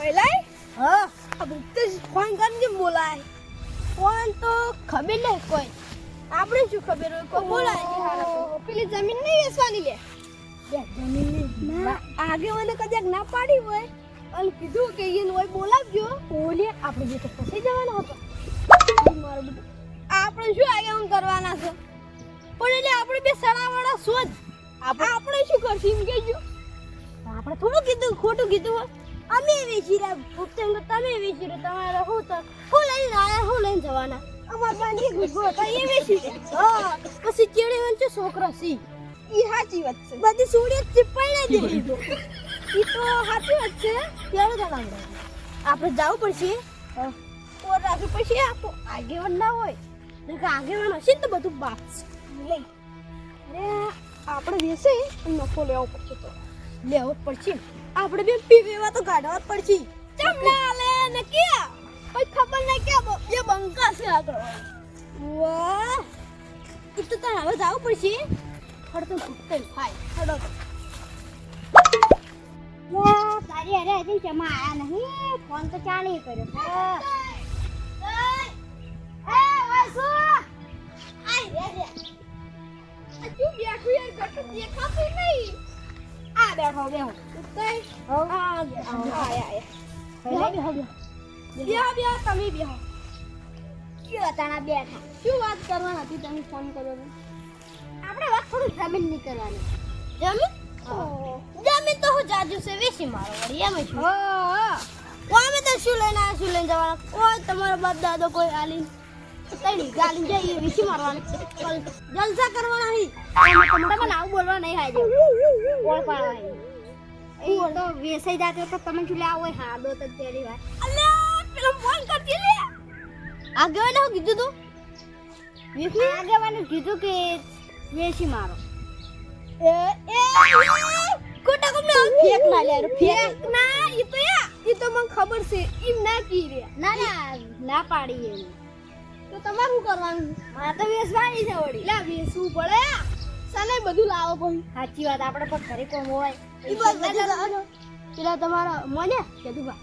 પહેલાય હા. આ ભૂખતે ફોન કરીને કેમ બોલાય. ફોન તો ખબર લે કોઈ. આપણે શું ખબર હોય કોઈ? બોલાય. પેલી જમીન નહીં વેચવાની લે. જમીન આગે મને કદાચ ના પાડી હોય. અને કીધું કે એને હોય બોલાવજો. ઓલે આપણે બે તો ફસાઈ જવાનો હતો. મારો બધું. આપણે શું આગે હું કરવાના છે? પણ એટલે આપણે બે સણાવાળા શોધ આપણે શું કરશું એમ કહેજો. આપણે થોડું કીધું ખોટું કીધું હોય. અમે વેચી રહ્યા ભૂપતંગ તમે વેચી રહ્યો તમારે હું તો હું લઈને આવ્યા હું લઈને જવાના. અમાર પાંચ ગુજબો હતો એ વેચી રહ્યા હા પછી ચેડે વંચો છોકરા સી. ઈ સાચી વાત છે. બધી સોડિયા ચીપાઈને દે એ તો ઈ તો સાચી વાત છે. ત્યારે જવાનું? આપણે જવું પડશે. ઓર રાખી પછી આપો આગેવાન ના હોય. નહીં આગેવાન હશે ને તો બધું બાપ લઈ આપણે વેસે નફો લેવો પડશે તો. લેવો પડશે. આપણે બે પીવેવા તો કાઢવા જ પડશે. ચમ ના લે ને ક્યાં? કોઈ ખબર નહીં કે બે બંકા છે આગળ વાહ. ઈ તો તારે હવે જવું પડશે. ફરતો ફૂટતો થાય ફરતો યા, તારી અરે હજી જમા આયા નહીં. ફોન તો ચાલી કર્યો. હા. આ બેઠો બેહો પહેલા બેહો બેહો કયો તાણા બેઠા આપણે વાત થોડી જમીનની કરવાની. જમીન? તો હું જાજુ છે વેસી મારો વળી એમ છું અમે તો શું લઈને આ શું લઈને જવાના? કોઈ તમારો બાપ દાદો કોઈ આલી ગાલી મારવાની. જલસા કરવાના હી. તમને આવું બોલવા નહીં હાજર. કોણ પાડવાની એ તો વેસાઈ જાતે તો તમે શું લેવા હા દો તો તેરી વાત અલ્યા પેલો ફોન કરતી લે આગળ હું કીધું તું? આગેવાને કીધું કે વેસી મારો. એ એ કોટા કોમને ફેક ના લે ફેક. ના ઈ તો ઈ તો મને ખબર છે ઈમ ના કી રે ના ના ના પાડી તો તમારે શું કરવાનું? મારે તો વેસવાની છે વળી. લા બેસવું પડે. સને બધું લાવો ભાઈ. સાચી વાત આપણે પણ ઘરે કોમ હોય? બસ બધું પેલા તમારા મને? બા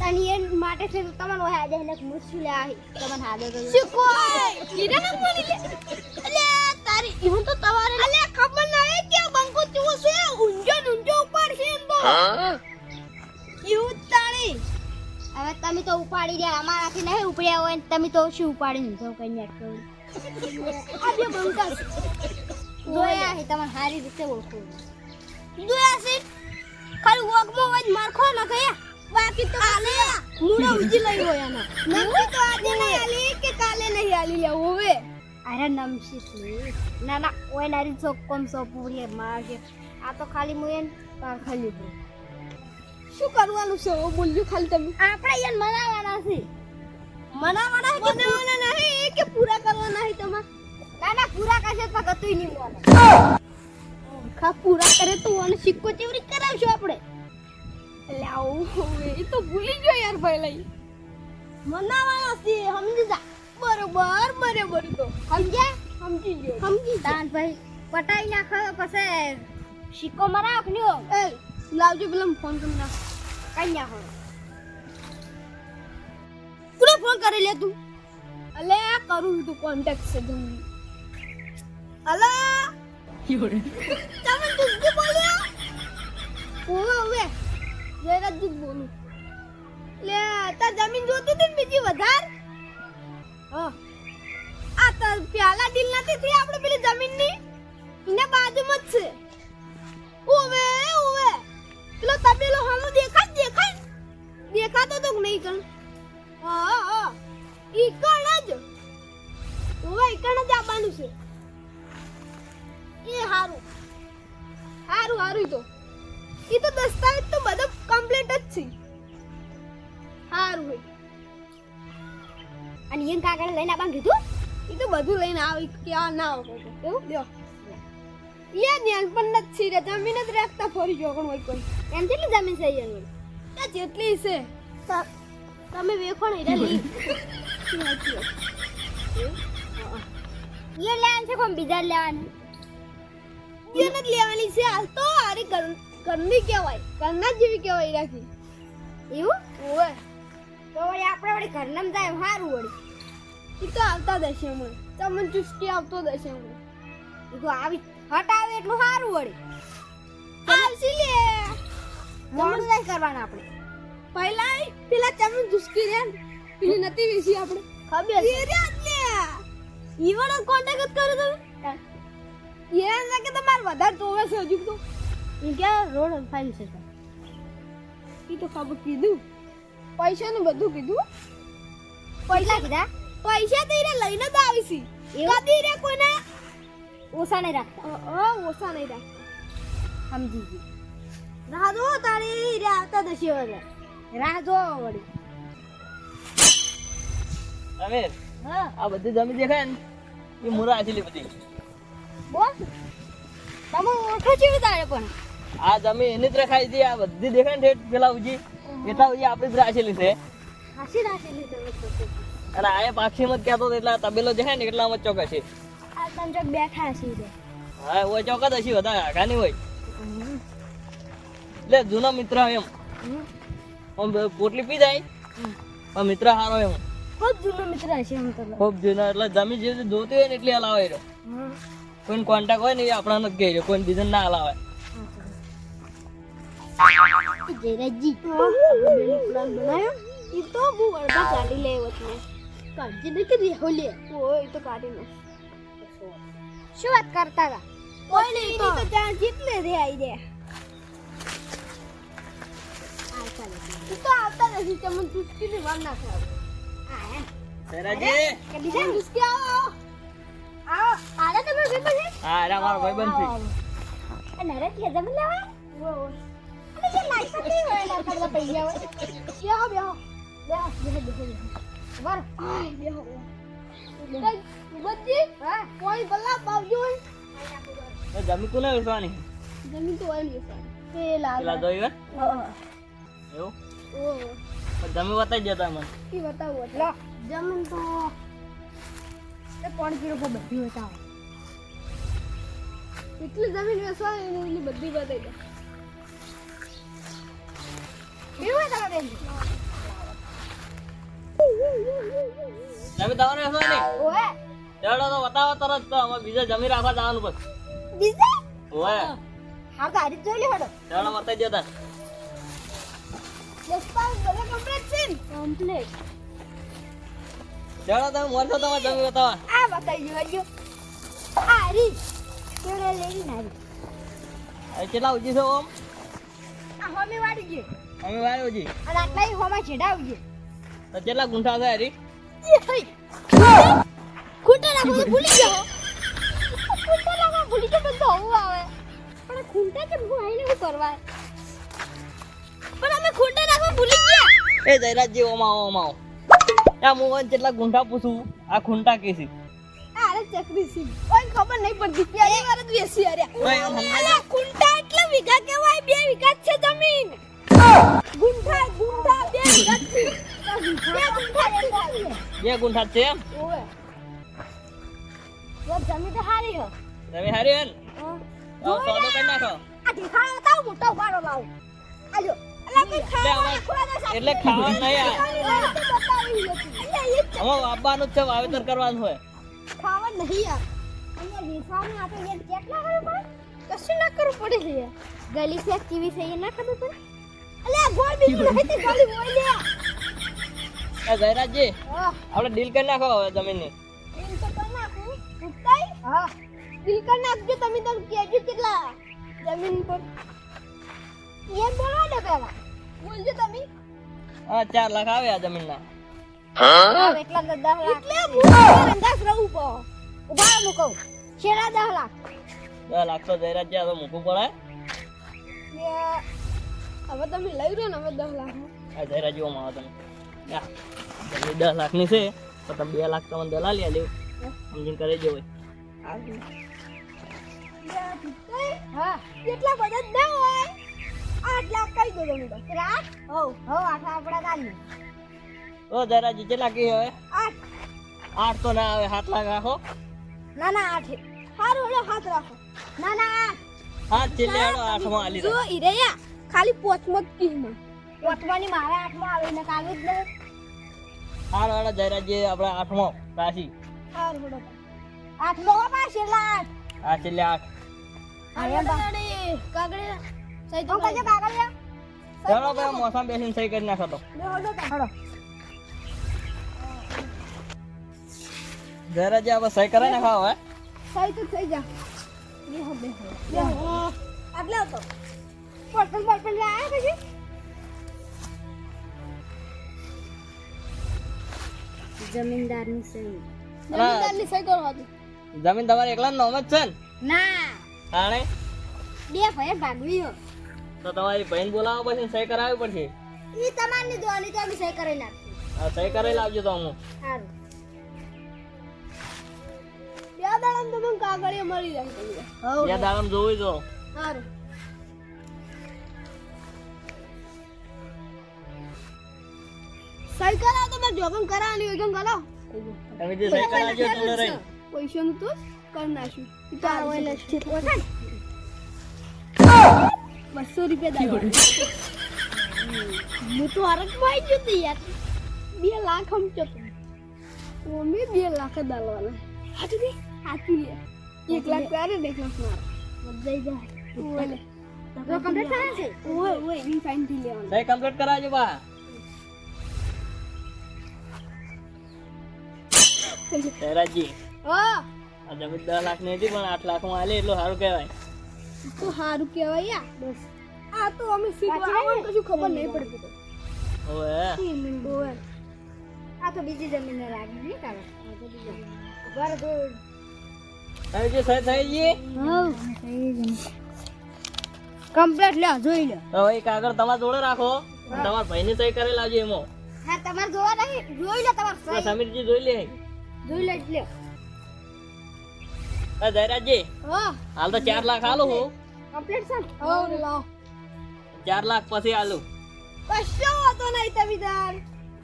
તની એ માટે છે તો હાજે હોય આજે એટલે મુશ્કેલ આવી તમને હાદો તો શું કોઈ? કીધા ના બોલી લે. અલે તારી હું તો તમારે અલે ખબર ના હે કે બંકો ચૂ છે ઊંજો ઊંજો ઉપર છે એમ તો. એવું હવે તમે તો ઉપાડી દે અમારાથી નહીં ઉપડ્યા હોય તમે તો શું ઉપાડી તો કઈ નાખો આ બે બંકા છે. જોયા છે તમને સારી રીતે ઓળખો. જોયા છે? ખાલી વગમાં હોય મારખો ન કયા બાકી તો આલે. મૂળો ઉજી લઈ હોય આના નક્કી તો આજે નહીં આલી કે કાલે નહીં આલી લે હોવે. અરે નમશીશ ના ના ઓય નારી સો કોમ સો પૂરી માર આ તો ખાલી મુએ પાર ખાલી દઉં શું કરવાનું છે? ઓ બોલ્યું ખાલી તમે. આપણે યાર મનાવાના છે. મનાવાના કે મનાવાના નહીં કે પૂરા કરવાના હે તમાર. ના ના પૂરા કરશે તો ગતુંય નહીં બોલે ખા પૂરા કરે તો અને સિક્કો ચેવરી કરાવશું આપણે. એટલે આવું એ તો ભૂલી ગયો યાર પહેલા મનાવાના છે સમજી જા. બરોબર બરોબર તો. સમજ્યા? સમજી ગયો. સમજી દાન ભાઈ પટાઈ નાખો પછી સિક્કો મરાખ લ્યો એ લાવજો પેલા ફોન કરી નાખ. કઈ નાખો કોને ફોન કરી લે તું? અલે કરું તું કોન્ટેક્ટ છે જલ્દી અલા! તમે તું બોલ્યા? ઓવે ઓવે જરા જ બોલું. લે તાર જમીન જોતી હતી ને બીજી વધાર? હા. આ તાર પ્યાલા ડીલ નથી થઈ આપણે પેલી જમીનની? એના બાજુમાં જ છે. ઓવે ઓવે પેલો તબેલો દેખાય દેખાય દેખાતો તો નહીં કણ? હા હા. ઈ કણ જ. ઈ કણ જ આવવાનું છે. એ હારું. હારું હારું તો. એ તો દસ્તાવેજ તો બધો કમ્પ્લીટ જ છે. હારું હોય અને એમ કાગળ લઈને આવવાનું કીધું? એ તો બધું લઈને આવી કે આ ના આવો એવું? દો લે ધ્યાન પણ નથી રે જમીન જ રાખતા ફરી ગયો કોઈ. એમ કેટલી જમીન છે અહીંયા આ જેટલી છે. તમે લેવાનું છે હાલ તો આરી જ જેવી કહેવાય રાખી. એવું? ઓવે. તો આપણે વળી ઘરનામ જાય સારું વળી. એ તો આવતા દશે મને તમને ચુસ્કી આવતો દશે મને તો આવી, હટ આવે એટલું સારું વળી. આવશે લે. કરવાનું આપણે. પહેલા પેલા ચમને ધુસકી રે ને, પેલી નતી વેસી આપણે. ખબર એ રે ઈવડો કોન્ટેક્ટ કરો તમે? એ ના કે તમારે વધારે જોવે છે હજુ તો. એ ક્યાં રોડ ફાઇલ છે ઈ તો ખબર કીધું. પૈસાનું બધું કીધું. પૈસા કીધા? પૈસા તો ઈને લઈને જ આવી છી? કદી રે કોઈને? ઓછા નહીં રાખતા. ઓછા નહીં રાખતા. સમજી ગઈ રાહ જો તારી રે આવતા દશી હવે. રાહ જો વળી. હવે હા. આ બધી જમી દેખાય ને? એ મુરા આછેલી બધી. બોલ. તમે ઓળખો છો તારે પણ? આ જમી એની જ રખાઈ હતી આ બધી દેખાય ને ઠેઠ પેલા ઉજી. એટલા ઉજી આપણી જ રાખેલી છે. હાસી રાખેલી તમે. અને આ પાક્ષીમાં મત કહેતો એટલા તબેલો દેખાય ને એટલામાં જ ચોક્કસ છે. આ તમ ચોક બેઠા છે. હા ઓય ચોક્કસ હશે વધારે આઘા નહીં હોય. એટલે જૂનો મિત્ર એમ. આમ પોટલી પી જાય. પણ મિત્ર હારો એમ. ખૂબ જૂનો મિત્ર છે એમ તો ખૂબ જૂનો એટલે જમી જે જોતી હોય ને એટલી હલાવે રહ્યો કોઈ કોન્ટેક હોય ને એ આપણા નથી ગઈ કોઈ બીજા ના હલાવે જયરાજજી પ્લાન બનાવ્યો ઈ તો બહુ અડધા કાઢી લે વચને કાઢી દે કે રેહો લે ઓય ઈ તો કાઢી લે શું વાત કરતા હતા? કોઈ નહીં તો ત્યાં જીતલે રે આઈ દે ઈ તો આવતા નથી તમને ચુસ્કી ની વાર ના ખાવ સૈરાજી કદી ચુસ્કી આવો આવો. આલે તમે પેપર છે હા અરે મારો ભાઈબંધ છે આ નરે કે જમ લેવા. ઓય અને જે લાઈટ નથી હોય ના કરવા પૈયા હોય. બેહો બેહો. બેહો બેહો બેહો બર આય બેહો બધી હા? કોઈ બલ્લા પાવજો જમી કોને વેચવાની જમીન તો હોય તે પેલા લાલ દોઈ હા. એવું? જમી બતાવી દેતા મને ઈ બતાવો એટલે. જમીન તો એ પણ કિલો પર બધી હતા એટલી જમીન વેચવાની ને એની બધી બતાવી દે. કેવું તમારે જમી તમારે વેચવાની? ઓએ ચડો તો બતાવો તરત તો અમે બીજા જમીન રાખવા જવાનું બસ. બીજા? ઓએ હા ગાડી જોઈ લે હડો. ચડો બતાવી જતા દસ્તાવેજ બધા કમ્પ્લીટ છે ને કમ્પ્લીટ ચાલો તમે મળશો તમે જમી બતાવવા આ બતાવી દો હજો આ રી કેવડે લેવી ના રી હવે કેટલા ઉજી છો ઓમ આ હોમી વાડી ગઈ હોમી વાડી ઉજી અને આટલા હોમાં છેડા ઉજી તો કેટલા ગુંઠા છે હરી ખૂંટા તો ભૂલી જાઓ ખૂંટા લાગવા ભૂલી તો બધું આવું આવે પણ ખૂંટા કેમ ભૂલાઈને શું કરવા પણ અમે ખૂટા નાખવા ભૂલી ગયા. એ જયરાજજી ઓમ આવો ઓમ આવો. આ હું કેટલા ગુંઠા પૂછું આ ખૂંટા કેસી અરે ચકરી સી કોઈ ખબર નહીં પડતી. પહેલી વાર જ વેસી અરે ઓય, એમ સમજી અલા ખૂંટા એટલા વીઘા કેવાય બે વીઘા છે જમીન. ગુંઠા ગુંઠા બે વીઘા છે. બે ગુંઠા છે બે ગુંઠા જ છે એમ? ઓવે. યો તો હારી હો. તમે હારી હે ને? તો સોદો કરી નાખો. આ ઢીખાણો તાવ મોટો લાવ. આજો. એટલે ખાવા નહીં હવે વાપવાનું જ છે. વાવેતર કરવાનું હોય. ખાવા નહીં યાર અહીંયા આપણે એક કરવું પડે કશું ના કરવું પડે યાર ગલી છે કેવી છે એ ના ખબર પડે. અલ્યા ગોળ બીજું નહીં તે ગોળી હોય લે. એ જયરાજજી આપણે ડીલ કરી નાખો હવે જમીનની. દિલ તો કર નાખું. ઉતાઈ. હા. દિલ કર નાખજો તમે તો કેજો કેટલા જમીન પર. એમ બોલવા દે પેલા. બોલજો તમે. હા ચાર લાખ આવે આ જમીનના. હવે એટલા તો દસ લાખ. એટલે અંદાજ રહું પો ઊભા હું કહું છેલ્લા દસ લાખ. દસ લાખ તો આ તો મૂકવું પડે. હવે તમે લઈ રહ્યો ને હવે દસ લાખ. આ જયરાજજી જોવામાં આવો તમે જમીન દસ લાખની છે તો તમે બે લાખ તમને દલાલી આલ્યું સમજીને કરી દેવો હા. કેટલા બધા જ ના હોય. આઠ લાખ કહી દો તમે તો રાત હવ. હો આઠ આપણા ગાડી ઓ દરાજી કેટલા કી હવે? આઠ. આઠ તો ના આવે સાત લાખ રાખો ના ના આઠ. સારું હેડો હાથ રાખો. ના ના આઠ. હા છેલ્લે હેડો આઠમાં આલી જો ઈરેયા ખાલી પોચમત કીમાં વટવાની મારા હાથમાં આવે ને કાગળ જ નહીં. હાર વાળા જયરાજજી આપણા આઠમો રાશિ. સારું હેડો આઠ. નો પા છેલ્લા આઠ. આ છેલ્લે આઠ અરે બા કાગળિયા. સહી તો કાગળ લે ચાલો ભાઈ મોસમ બેસીને સહી કરી નાખો તો. હેડો. હેડો જયરાજજી આપણે સહી કરાવી નાખો હવે. સહી તો થઈ જા. આવતો પડપણ પડપણ આયા પછી? જમીનદારની સહી. જમીનદારની સહી જમીન તમારે એકલા નામ જ છે ને? ના. તાણે બે ભાઈ ભાગવીઓ તો તમારી બહેન બોલાવવા પછી સહી કરાવવી પડશે? ઈ તમારની દોવાની તો અમે સહી કરી નાખી હા સહી કરાવી લાવજો તો હું સારું. બે દાડા તમને કાગળિયા મળી જાય તમને બે દાડમ જોઈ જો. સારું. સહી કરાવો તો મેં જોગમ કરાવવાની હોય જોગમ કરો તમે જે સહી કરાવજો તમને રહી. પૈસાનું તો કરી નાખ્યું તો આવે ને. બસો રૂપિયા દાડો હું તો હરકમાં આવી ગયો તો યાર. બે લાખ સમજો તો. મમ્મી બે લાખ જ દાલવાના હાચું દે હાચું એક લાખ તારે ને એક લાખ મારે. બધાઈ જાય. ઓલે તો કમ્પ્લીટ થાય છે? ઓય ઓય ઇન ફાઇનથી લેવાનું. સહી કમ્પ્લીટ કરાવજો બા. જયરાજજી ઓ આ જમીન દસ લાખની હતી પણ આઠ લાખમાં આલે એટલું સારું કહેવાય. તો સારું કહેવાય યાર બસ. આ તો અમે શીખવા આવવાનું કશું ખબર નહીં પડતી તો. હવે? ઓય આ તો બીજી જમીન લાગી નહીં કાલે ઘર દોડ તમે જે સહી થઈ ગઈ કમ્પ્લીટ લે જોઈ લે હવે એક કાગળ તમાર જોડે રાખો. તમારા ભાઈ સહી કરી લાવજો એમાં. હા તમાર જોવા નહીં જોઈ લે તમાર સહી. સમીરજી જોઈ લે. જોઈ લે લે આ જયરાજજી હાલ તો ચાર લાખ આલું હું. કમ્પ્લીટ? હવ ચાર લાખ પછી હાલું. કશો વાતો નહીં તમે તાર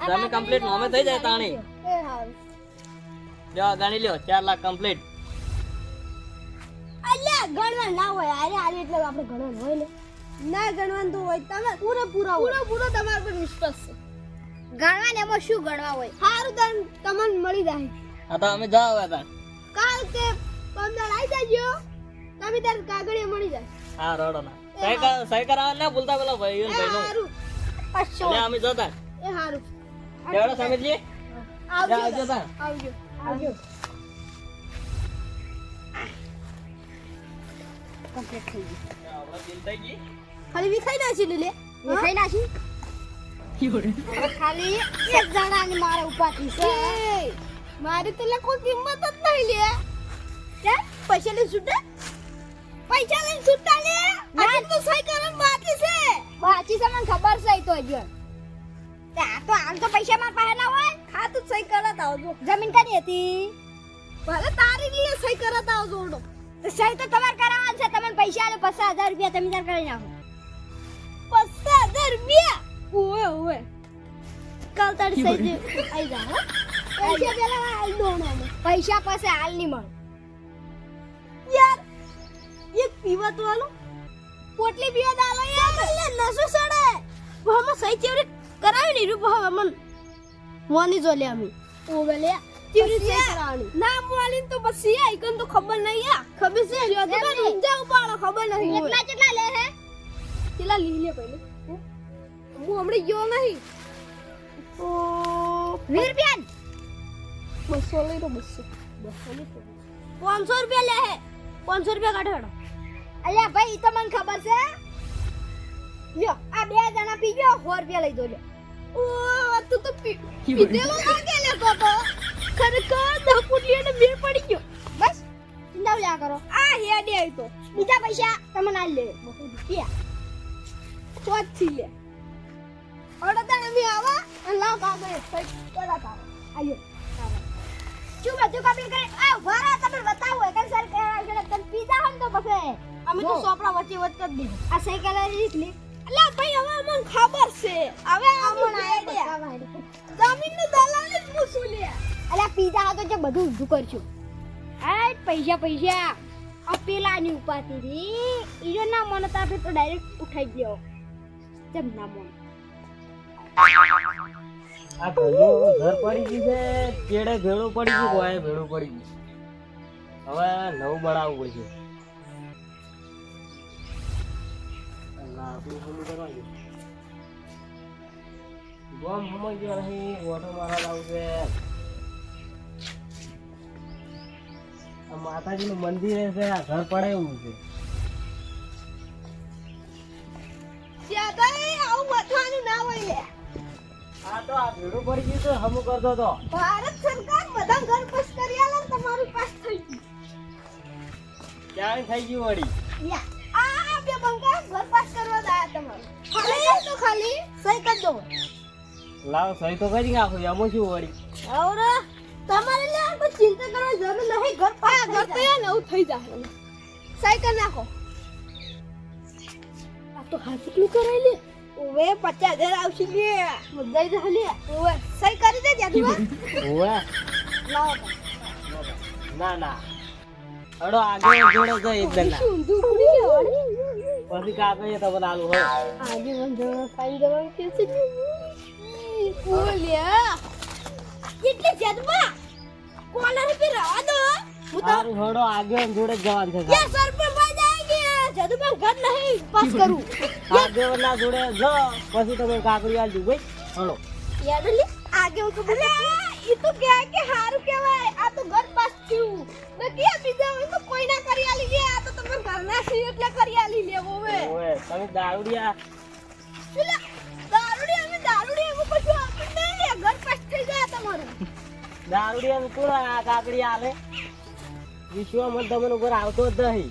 તમે કમ્પ્લીટ નોમે થઈ જાય તાણી. એ જો ગણી લ્યો ચાર લાખ કમ્પ્લીટ અલ્યા ગણવા ના હોય. અરે આરે એટલે આપણે ગણવાનું હોય ને. ના ગણવાનું તો હોય તમે પૂરો પૂરો પૂરો તમારા પર વિશ્વાસ છે. ગણવા ને એમાં શું ગણવા હોય? સારું તન તમને મળી જાય. હા તો અમે જાવ હવે કાલ કે પંદર આવી જજો. તમે તાર કાગળિયા મળી જાય. હા રડો ના સાયકલ સાયકલ આવે ના ભૂલતા પેલા ભાઈ એ ભાઈ નું હારું એટલે અમે જતા. એ હારું. કેવડો સમીરજી આવજો. આવજો આવજો. આવજો. કમ્પ્લીટ થઈ ગયું આપણે દિલ થઈ ગઈ ખાલી વિખાઈ નાખી લે દેખાઈ નાખી ખાલી એક જણાની મારે ઉપાધી છે. મારી તો લખો કોઈ કિંમત જ નહીં લે. કે પૈસા લઈને છૂટા? પૈસા લઈને છૂટા લે તો સહી બાકી છે. બાકી છે મને ખબર છે તો હજુ. તે આ તો આમ તો પૈસા મારા પાસે ના હોય. હા તો સહી કરત આવજો. જમીન કરી હતી? ભલે તારી લીએ સહી કરત આવજો ઓડો તો સહી તો તમારે કરાવવાનું છે. તમને પૈસા આલે પચાસ હજાર રૂપિયા તમે તાર કરી નાખો. પચાસ હજાર રૂપિયા? ઓએ ઓએ કાલ તારી સહી પૈસા પેલા આઈ દો પૈસા પાસે હાલ નહીં મળે. પીવા તો આલો. પોટલી પીવા દાલો યાર લે નસો સડે. હમ સહી ચેવરી કરાવી ની રૂપ હવે મન મોની જો લે અમે ઓ લે. ચેવરી સહી કરાવવાની. ના મોની તો પછી આ ઇકન તો ખબર નહીં આ. ખબર છે? જો તો એમ નહીં. સમજાવ પાડો ખબર નહીં કેટલા કેટલા લે હે? કેટલા લી લે પહેલે? હું? હમણે ગયો નહીં. ઓ વીસ રૂપિયા બસો લઈ તો બસો. બસો લઈ તો પાંચસો રૂપિયા લે હે. પાંચસો રૂપિયા કાઢો અલ્યા ભાઈ ઈ તો મને ખબર છે? લ્યો આ બે જણા પી ગયો સો રૂપિયા લઈ દો ઓ તું તો પી- પીધેલો લાગે લે તો ખરેખર દહ ને બે પડી ગયો. બસ ચિંતા લ્યા કરો. આ હેડે આવી તો. બીજા પૈસા તમને આ લે. બહુ રૂપિયા ચોથી લે. અડતા એમ આવા અને લાવ કાગળ કરા તારો. આલ્યો શું બધું કમ્પ્લીટ કરે આ વારા તમે બતાવો કે સર કે પીઝા હમ તો પછી. અમે તો. સોપડા વચ્ચે વચ્ચે કરી દીધું. આ સહી કરેલી લે એટલે ભાઈ હવે અમને ખબર છે. હવે અમને આઈડિયા જમીનનું દલાલ જ પૂછું લે. અલ્યા પીઝા હતો જે બધું ઊંધું કરશું. આ પૈસા પૈસા. આ પેલાની ઉપાતી રી. ઈજો ના મને તો તો ડાયરેક્ટ ઉઠાઈ ગયો. જેમ ના મન. આ ઘરનું ઘર પડી ગયું છે. કેડે ભેળું પડી ગયું ગોળે ભેળું પડી ગયું. હવે નવું બનાવવું પડશે. ગોમ હમાઈ ગયો નહીં ઓટો મારવા લાવું છે. આ માતાજીનું મંદિર છે આ ઘર પડે એવું છે આ તો આ ભેળું પડી ગયું તો હમું કરતો તો. ભારત સરકાર બધા ઘર પાસ કરી આલે તમારું પાસ થઈ ક્યાં થઈ ગયું વળી? આ બંકા ઘર કરવા દાયા તમારું. ખાલી તો ખાલી? સહી કરી દો. લાવ સહી તો કરી નાખો એમાં શું વળી? આવરે તમારે લે કોઈ ચિંતા કરવાની જરૂર નહીં ઘર આ ઘર તો યાર નવું થઈ જાય સહી કરી નાખો. આ તો હાથીકલું કરાય લે. ઓવે પચાસ હજાર આવશે લે મજાઈ જા લે ઓવે સહી કરી દે ઓવે લાવો. ના ના. અડો આગળ જોડે જઈ એકદમ ના ઊંધું કાકા એ પછી તમને આલુ હોય. આજે મને જવા પાઈ જવાનું કે છે બોલ્યા એટલે જદમાં કોલર પે રવા દો? હું તો સારું હડો જોડે જવાન જવાનું છે યાર સર પર બાજ ગયા. ઘર નહીં પાસ કરું. આગળ ના જોડે જો પછી તમે કાકડી આ ભાઈ હડો યાદ લે આગે હું? ખબર ઈ તો કહે કે હારું કહેવાય આ તો ઘર પાસ થયું. ને કે બીજા હોય તો કોઈ ના કરી આલી ગયા આ તો તમે ઘરના છીએ એટલે કરી આલી લેવો હવે ઓએ તમે દારૂડિયા. પેલા દારૂડી અમે દારૂડી એમ કશું આપી નહીં ઘર પાસ થઈ જાય તમારું. દારૂડિયા કોણ આ કાકડી આલે? વિશ્વમાં તમને ઉપર આવતો જ નહીં.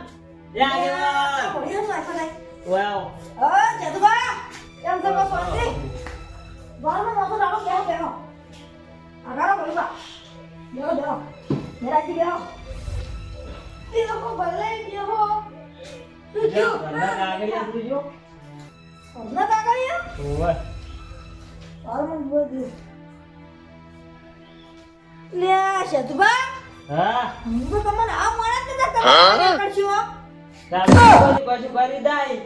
આ તો આ કાગળિયો ની કહાની કાકડિયા નહીં આવતો આગેવાન એ આગેવાન વાવ ઘરના કાકડિયા તું જો ઓવે હા કાકડી પછી કરી દાઈ.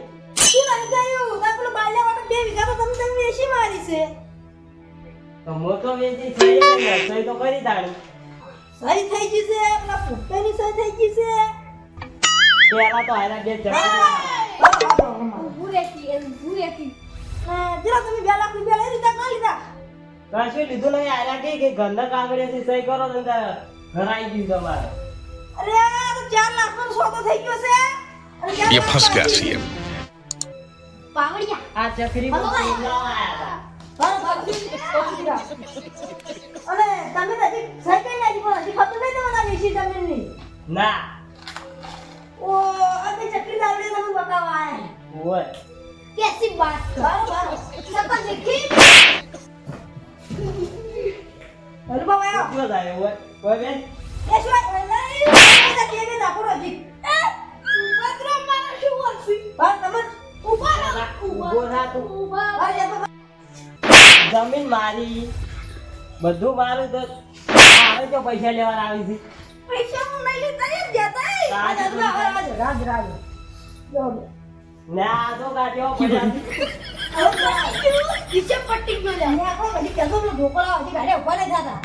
તો મોટો વેચી છે. રસોઈ તો કરી દાણી સહી થઈ ગઈ છે આપણા પુટ્ટાની સહી થઈ ગઈ છે. પેલા તો હારા બે જણા ભૂરેતી એમ ભૂરેતી જરા તમે બે લાખ રૂપિયા લઈ લીધા ના લીધા? કશું લીધું નહીં? હારા કે કે ઘરના કાગળિયાથી સહી કરો તો તારે ઘર આવી ગયું તમારે. અરે ચાર લાખ નો સોદો થઈ ગયો છે. ये લાખ फंस गया ના सीएम પાવડિયા આ ચકરી માં બોલાવા આયા હા, બાકી પહોંચી ગયા. અને તમે તો હજી સહી કરી નાખી પણ હજી ખબર નહીં તમારા વેચી જમીનની હતા. ના ઓ અમે ચકરી દાવડી તમને બતાવવા આયા ઓવે કેસી બાત બરોબર સકો દેખી હલો બાબા આવો કેટલો થાય ઓવે ઓવે બેન એ શું આ- નહીં, બધા કેવી નાખો હજી જમીન મારી બધું મારું તો મારે તો પૈસા લેવાના આવી છે પૈસા હું નહીં લેતા રાજ, રાજ. ના તો કાઢ્યો નીચે પટ્ટી ગયો આપણો બધી પેલો ઢોકળા હજી ગાડે ઊભા નહીં થતા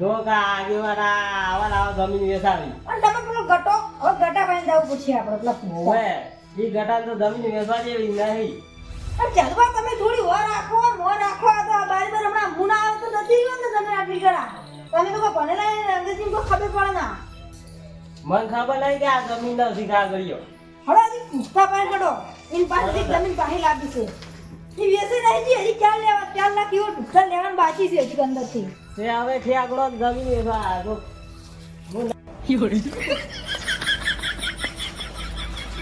જો કા આગેવાના આવા આવા જમીન વેચાવી. અને તમે પેલો ગટો હવે ગટા જવું પૂછીએ આપણે પેલા ઈ ગટાન તો જમીન વેચવા જેવી નહીં. અને જલવા તમે થોડી વાર રાખો મો રાખો આ તો બાર હમણાં હું ના આવ્યો તો નથી ને તમે આટલી ગળા તમે તો કોઈ ભણેલા અંગ્રેજી કોઈ ખબર પડે ના. મને ખબર નહીં કે આ જમીન નો શિકાર કર્યો. હવે હજી પૂછતા પાસે ગડો એની પાસેથી જમીન પાહી લાગી છે. એ વેસે નહીં જી હજી ક્યાં લેવા ચાર લાખ એવો ટુકડા લેવાનું બાકી છે હજી અંદરથી તે જ જમીન એવા આવ્યો તો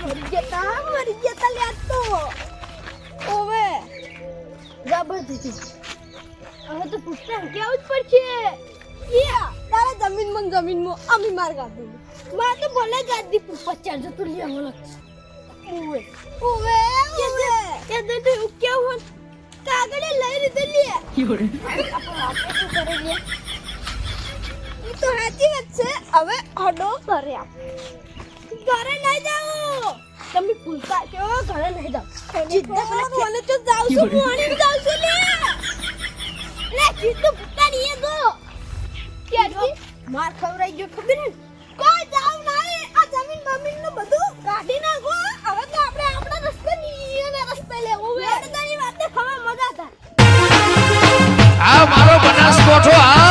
મરી ગયા તા મરી ગયા તા લ્યા તો ઓવે જબર હવે તો પુસ્તક કેવું જ પડશે યા તારા જમીનમાં જમીનમાં અમી માર ગાધું માં તો ભલે ગાદી પચાસ જતું લે લેવો લાગશે ઓવે ઓવે કે દે તો એવું કેવું કાગળે લઈ લીધેલી એ હવે અડો કર્યા ઘરે તમે ભૂલતા છો ઘરે લઈ જાઓ. જીદ્દા કોને તો જાવ છું હું છું લે લે જીદ્દો નહીં તો. ક્યાંથી માર ખવરાઈ ગયો ખબર કોઈ જાવ નહીં. આ જમીન બમીનનું બધું કાઢી નાખો. આ મારો બનાસકોઠો આ